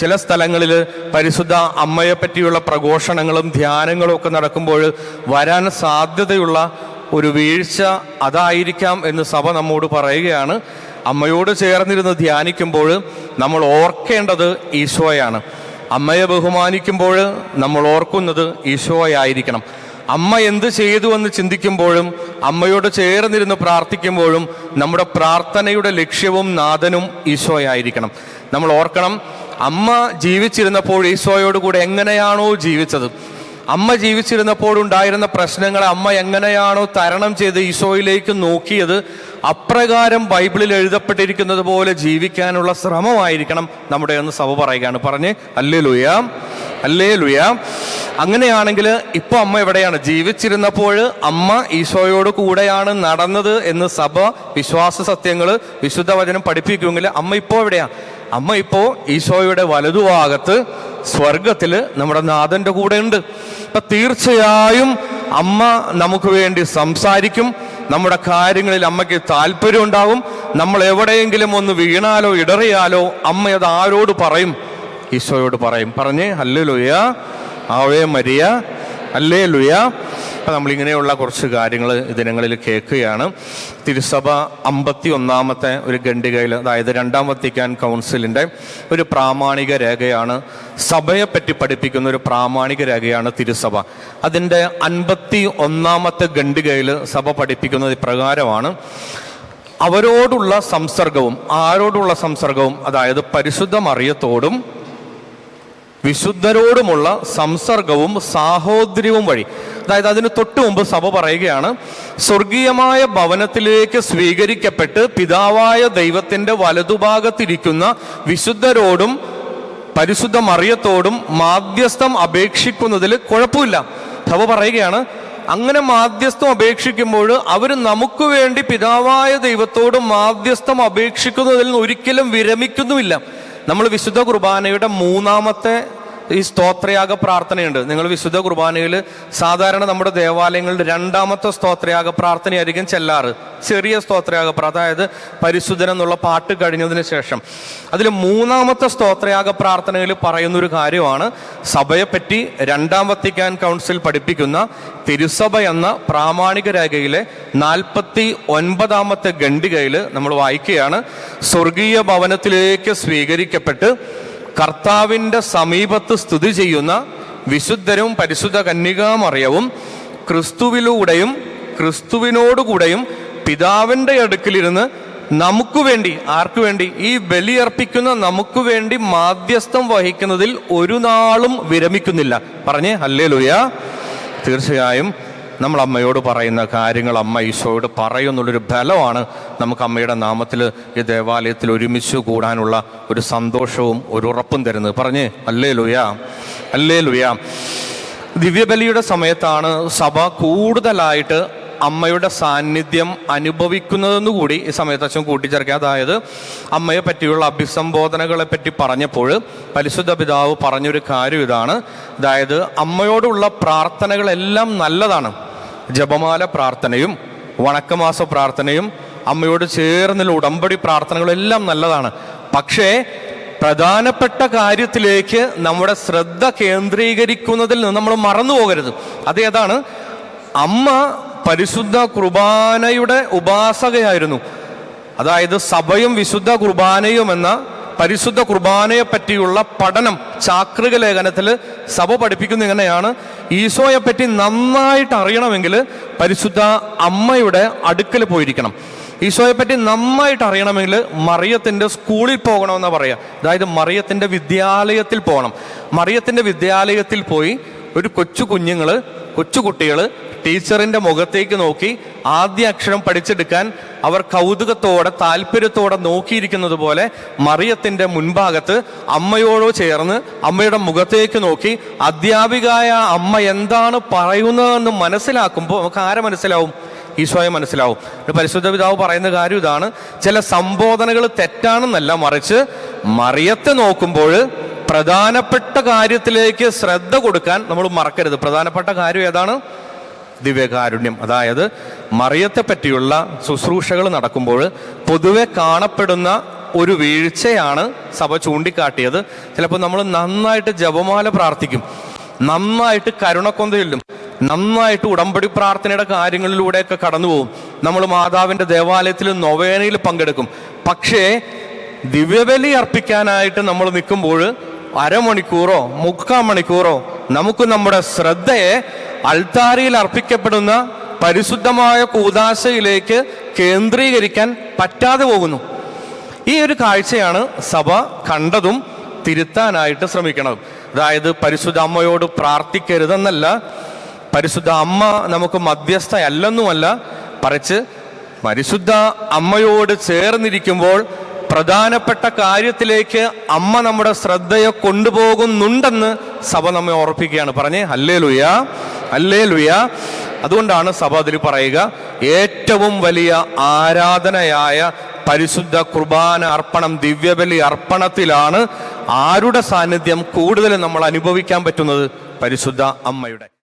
ചില സ്ഥലങ്ങളിൽ പരിശുദ്ധ അമ്മയെ പറ്റിയുള്ള പ്രഘോഷണങ്ങളും ധ്യാനങ്ങളും ഒക്കെ നടക്കുമ്പോൾ വരാൻ സാധ്യതയുള്ള ഒരു വീഴ്ച അതായിരിക്കാം എന്ന് സഭ നമ്മോട് പറയുകയാണ്. അമ്മയോട് ചേർന്നിരുന്ന് ധ്യാനിക്കുമ്പോൾ നമ്മൾ ഓർക്കേണ്ടത് ഈശോയാണ്. അമ്മയെ ബഹുമാനിക്കുമ്പോൾ നമ്മൾ ഓർക്കുന്നത് ഈശോയായിരിക്കണം. അമ്മ എന്ത് ചെയ്തു എന്ന് ചിന്തിക്കുമ്പോഴും അമ്മയോട് ചേർന്നിരുന്ന് പ്രാർത്ഥിക്കുമ്പോഴും നമ്മുടെ പ്രാർത്ഥനയുടെ ലക്ഷ്യവും നാഥനും ഈശോയായിരിക്കണം. നമ്മൾ ഓർക്കണം അമ്മ ജീവിച്ചിരുന്നപ്പോൾ ഈശോയോട് കൂടെ എങ്ങനെയാണോ ജീവിച്ചത്? അമ്മ ജീവിച്ചിരുന്നപ്പോൾ ഉണ്ടായിരുന്ന പ്രശ്നങ്ങളെ അമ്മ എങ്ങനെയാണോ തരണം ചെയ്ത് ഈശോയിലേക്ക് നോക്കിയത്? അപ്രകാരം ബൈബിളിൽ എഴുതപ്പെട്ടിരിക്കുന്നത് പോലെ ജീവിക്കാനുള്ള ശ്രമമായിരിക്കണം നമ്മുടെ എന്ന് സഭ പറയുകയാണ്. പറഞ്ഞ് അല്ലേ ലുയാ അല്ലേ ലുയാ അങ്ങനെയാണെങ്കിൽ ഇപ്പൊ അമ്മ എവിടെയാണ്? ജീവിച്ചിരുന്നപ്പോൾ അമ്മ ഈശോയോട് കൂടെയാണ് നടന്നത് എന്ന് സഭ വിശ്വാസ സത്യങ്ങൾ വിശുദ്ധ വചനം പഠിപ്പിക്കുമെങ്കിൽ അമ്മ ഇപ്പോൾ എവിടെയാ? അമ്മ ഇപ്പോ ഈശോയുടെ വലതുഭാഗത്ത് സ്വർഗത്തിൽ നമ്മുടെ നാഥന്റെ കൂടെ ഉണ്ട് അപ്പൊ തീർച്ചയായും അമ്മ നമുക്ക് വേണ്ടി സംസാരിക്കും. നമ്മുടെ കാര്യങ്ങളിൽ അമ്മയ്ക്ക് താല്പര്യം ഉണ്ടാവും നമ്മൾ എവിടെയെങ്കിലും ഒന്ന് വീണാലോ ഇടറിയാലോ അമ്മ അത് ആരോട് പറയും? ഈശോയോട് പറയും. പറഞ്ഞേ അല്ലേ ലുയ ആവേ മരിയ അല്ലേ ലുയ നമ്മളിങ്ങനെയുള്ള കുറച്ച് കാര്യങ്ങൾ ദിനങ്ങളിൽ കേൾക്കുകയാണ്. തിരുസഭ അമ്പത്തി ഒന്നാമത്തെ ഒരു ഖണ്ഡികയിൽ അതായത് രണ്ടാം വത്തിക്കാൻ കൗൺസിലിന്റെ ഒരു പ്രാമാണിക രേഖയാണ് സഭയെപ്പറ്റി പഠിപ്പിക്കുന്ന ഒരു പ്രാമാണിക രേഖയാണ് തിരുസഭ. അതിന്റെ അൻപത്തി ഒന്നാമത്തെ ഖണ്ഡികയിൽ സഭ പഠിപ്പിക്കുന്നത് ഇപ്രകാരമാണ് അവരോടുള്ള സംസർഗവും ആരോടുള്ള സംസർഗവും അതായത് പരിശുദ്ധ മറിയത്തോടും വിശുദ്ധരോടുമുള്ള സംസർഗവും സാഹോദര്യവും വഴി. അതായത് അതിന് തൊട്ടു മുമ്പ് സഭ പറയുകയാണ് സ്വർഗീയമായ ഭവനത്തിലേക്ക് സ്വീകരിക്കപ്പെട്ട് പിതാവായ ദൈവത്തിന്റെ വലതുഭാഗത്തിരിക്കുന്ന വിശുദ്ധരോടും പരിശുദ്ധ മറിയത്തോടും മാധ്യസ്ഥം അപേക്ഷിക്കുന്നതിൽ കുഴപ്പമില്ല. സഭ പറയുകയാണ് അങ്ങനെ മാധ്യസ്ഥം അപേക്ഷിക്കുമ്പോൾ അവർ നമുക്ക് വേണ്ടി പിതാവായ ദൈവത്തോടും മാധ്യസ്ഥം അപേക്ഷിക്കുന്നതിൽ നിന്ന് ഒരിക്കലും വിരമിക്കുന്നുമില്ല. നമ്മൾ വിശുദ്ധ കുർബാനയുടെ മൂന്നാമത്തെ ഈ സ്തോത്രയാഗ പ്രാർത്ഥനയുണ്ട്. നിങ്ങൾ വിശുദ്ധ കുർബാനയിൽ സാധാരണ നമ്മുടെ ദേവാലയങ്ങളിൽ രണ്ടാമത്തെ സ്തോത്രയാഗ പ്രാർത്ഥനയായിരിക്കും ചെല്ലാറ്. ചെറിയ സ്തോത്രയാഗ പ്രാർത്ഥന അതായത് പരിശുദ്ധൻ എന്നുള്ള പാട്ട് കഴിഞ്ഞതിന് ശേഷം. അതിൽ മൂന്നാമത്തെ സ്തോത്രയാഗ പ്രാർത്ഥനയിൽ പറയുന്ന ഒരു കാര്യമാണ്. സഭയെപ്പറ്റി രണ്ടാം വത്തിക്കാൻ കൗൺസിൽ പഠിപ്പിക്കുന്ന തിരുസഭ എന്ന പ്രാമാണിക രേഖയിലെ നാൽപ്പത്തി ഒൻപതാമത്തെ ഖണ്ഡികയിൽ നമ്മൾ വായിക്കുകയാണ് സ്വർഗീയ ഭവനത്തിലേക്ക് സ്വീകരിക്കപ്പെട്ട് കർത്താവിന്റെ സമീപത്ത് സ്തുതി ചെയ്യുന്ന വിശുദ്ധരും പരിശുദ്ധ കന്യകാമറിയവും ക്രിസ്തുവിലൂടെയും ക്രിസ്തുവിനോടുകൂടെയും പിതാവിന്റെ അടുക്കിലിരുന്ന് നമുക്ക് വേണ്ടി ആർക്കു വേണ്ടി? ഈ ബലിയർപ്പിക്കുന്ന നമുക്ക് വേണ്ടി മാധ്യസ്ഥം വഹിക്കുന്നതിൽ ഒരു നാളും വിരമിക്കുന്നില്ല. പറഞ്ഞേ അല്ലേ ലുയ തീർച്ചയായും നമ്മൾ അമ്മയോട് പറയുന്ന കാര്യങ്ങൾ അമ്മ ഈശോയോട് പറയുന്നുള്ളൊരു ബലമാണ് നമുക്ക് അമ്മയുടെ നാമത്തിൽ ഈ ദേവാലയത്തിൽ ഒരുമിച്ച് കൂടാനുള്ള ഒരു സന്തോഷവും ഒരു ഉറപ്പും തരുന്നത്. പറഞ്ഞേ അല്ലേ ലുയാ അല്ലേ ലുയാ ദിവ്യബലിയുടെ സമയത്താണ് സഭ കൂടുതലായിട്ട് അമ്മയുടെ സാന്നിധ്യം അനുഭവിക്കുന്നതെന്ന് കൂടി ഈ സമയത്ത് അച്ഛൻ കൂട്ടിച്ചേർക്കുക. അതായത് അമ്മയെ പറ്റിയുള്ള അഭിസംബോധനകളെ പറ്റി പറഞ്ഞപ്പോൾ പരിശുദ്ധ പിതാവ് പറഞ്ഞൊരു കാര്യം ഇതാണ്. അതായത് അമ്മയോടുള്ള പ്രാർത്ഥനകളെല്ലാം നല്ലതാണ്. ജപമാല പ്രാർത്ഥനയും വണക്കമാസ പ്രാർത്ഥനയും അമ്മയോട് ചേർന്നുള്ള ഉടമ്പടി പ്രാർത്ഥനകളെല്ലാം നല്ലതാണ്. പക്ഷേ പ്രധാനപ്പെട്ട കാര്യത്തിലേക്ക് നമ്മുടെ ശ്രദ്ധ കേന്ദ്രീകരിക്കുന്നതിൽ നിന്ന് നമ്മൾ മറന്നു പോകരുത്. അത് ഏതാണ്? അമ്മ പരിശുദ്ധ കുർബാനയുടെ ഉപാസകയായിരുന്നു. അതായത് സഭയും വിശുദ്ധ കുർബാനയും എന്ന പരിശുദ്ധ കുർബാനയെ പറ്റിയുള്ള പഠനം ചാക്രിക ലേഖനത്തിൽ സഭ പഠിപ്പിക്കുന്ന ഇങ്ങനെയാണ് ഈശോയെ പറ്റി നന്നായിട്ട് അറിയണമെങ്കിൽ പരിശുദ്ധ അമ്മയുടെ അടുക്കൽ പോയിരിക്കണം. ഈശോയെ പറ്റി നന്നായിട്ട് അറിയണമെങ്കിൽ മറിയത്തിന്റെ സ്കൂളിൽ പോകണമെന്നാ പറയാ. അതായത് മറിയത്തിന്റെ വിദ്യാലയത്തിൽ പോകണം. മറിയത്തിന്റെ വിദ്യാലയത്തിൽ പോയി ഒരു കൊച്ചു കുഞ്ഞുങ്ങൾ കൊച്ചു കുട്ടികൾ ടീച്ചറിന്റെ മുഖത്തേക്ക് നോക്കി ആദ്യ അക്ഷരം പഠിച്ചെടുക്കാൻ അവർ കൗതുകത്തോടെ താല്പര്യത്തോടെ നോക്കിയിരിക്കുന്നത് പോലെ മറിയത്തിന്റെ മുൻഭാഗത്ത് അമ്മയോടോ ചേർന്ന് അമ്മയുടെ മുഖത്തേക്ക് നോക്കി അധ്യാപികായ അമ്മ എന്താണ് പറയുന്നതെന്ന് മനസ്സിലാക്കുമ്പോൾ നമുക്ക് ആരെ മനസ്സിലാവും? ഈശോയെ മനസ്സിലാവും. പരിശുദ്ധ പിതാവ് പറയുന്ന കാര്യം ഇതാണ്. ചില സംബോധനകൾ തെറ്റാണെന്നല്ല മറിച്ച് മറിയത്തെ നോക്കുമ്പോൾ പ്രധാനപ്പെട്ട കാര്യത്തിലേക്ക് ശ്രദ്ധ കൊടുക്കാൻ നമ്മൾ മറക്കരുത്. പ്രധാനപ്പെട്ട കാര്യം ഏതാണ്? ദിവ്യകാരുണ്യം. അതായത് മറിയത്തെ പറ്റിയുള്ള ശുശ്രൂഷകൾ നടക്കുമ്പോൾ പൊതുവെ കാണപ്പെടുന്ന ഒരു വീഴ്ചയാണ് സഭ ചൂണ്ടിക്കാട്ടിയത്. ചിലപ്പോൾ നമ്മൾ നന്നായിട്ട് ജപമാല പ്രാർത്ഥിക്കും നന്നായിട്ട് കരുണക്കൊന്ത നന്നായിട്ട് ഉടമ്പടി പ്രാർത്ഥനയുടെ കാര്യങ്ങളിലൂടെയൊക്കെ കടന്നു പോകും നമ്മൾ മാതാവിന്റെ ദേവാലയത്തിൽ നൊവേനയിൽ പങ്കെടുക്കും. പക്ഷേ ദിവ്യബലി അർപ്പിക്കാനായിട്ട് നമ്മൾ നിൽക്കുമ്പോൾ അരമണിക്കൂറോ മുക്കാൽ മണിക്കൂറോ നമുക്ക് നമ്മുടെ ശ്രദ്ധയെ അൾത്താരയിൽ അർപ്പിക്കപ്പെടുന്ന പരിശുദ്ധമായ കൂതാശയിലേക്ക് കേന്ദ്രീകരിക്കാൻ പറ്റാതെ പോകുന്നു. ഈ ഒരു കാഴ്ചയാണ് സഭ കണ്ടതും തിരുത്താനായിട്ട് ശ്രമിക്കണം അതായത് പരിശുദ്ധ അമ്മയോട് പ്രാർത്ഥിക്കരുതെന്നല്ല പരിശുദ്ധ അമ്മ നമുക്ക് മധ്യസ്ഥയല്ലെന്നുമല്ല മറിച്ച് പരിശുദ്ധ അമ്മയോട് ചേർന്നിരിക്കുമ്പോൾ പ്രധാനപ്പെട്ട കാര്യത്തിലേക്ക് അമ്മ നമ്മുടെ ശ്രദ്ധയെ കൊണ്ടുപോകുന്നുണ്ടെന്ന് സഭ നമ്മെ ഓർപ്പിക്കുകയാണ് പറഞ്ഞേ അല്ലേ ലുയ അല്ലേ ലുയ അതുകൊണ്ടാണ് സഭ അതിൽ പറയുക ഏറ്റവും വലിയ ആരാധനയായ പരിശുദ്ധ കുർബാന അർപ്പണം ദിവ്യബലി അർപ്പണത്തിലാണ് ആരുടെ സാന്നിധ്യം കൂടുതൽ നമ്മൾ അനുഭവിക്കാൻ പറ്റുന്നത്? പരിശുദ്ധ അമ്മയുടെ.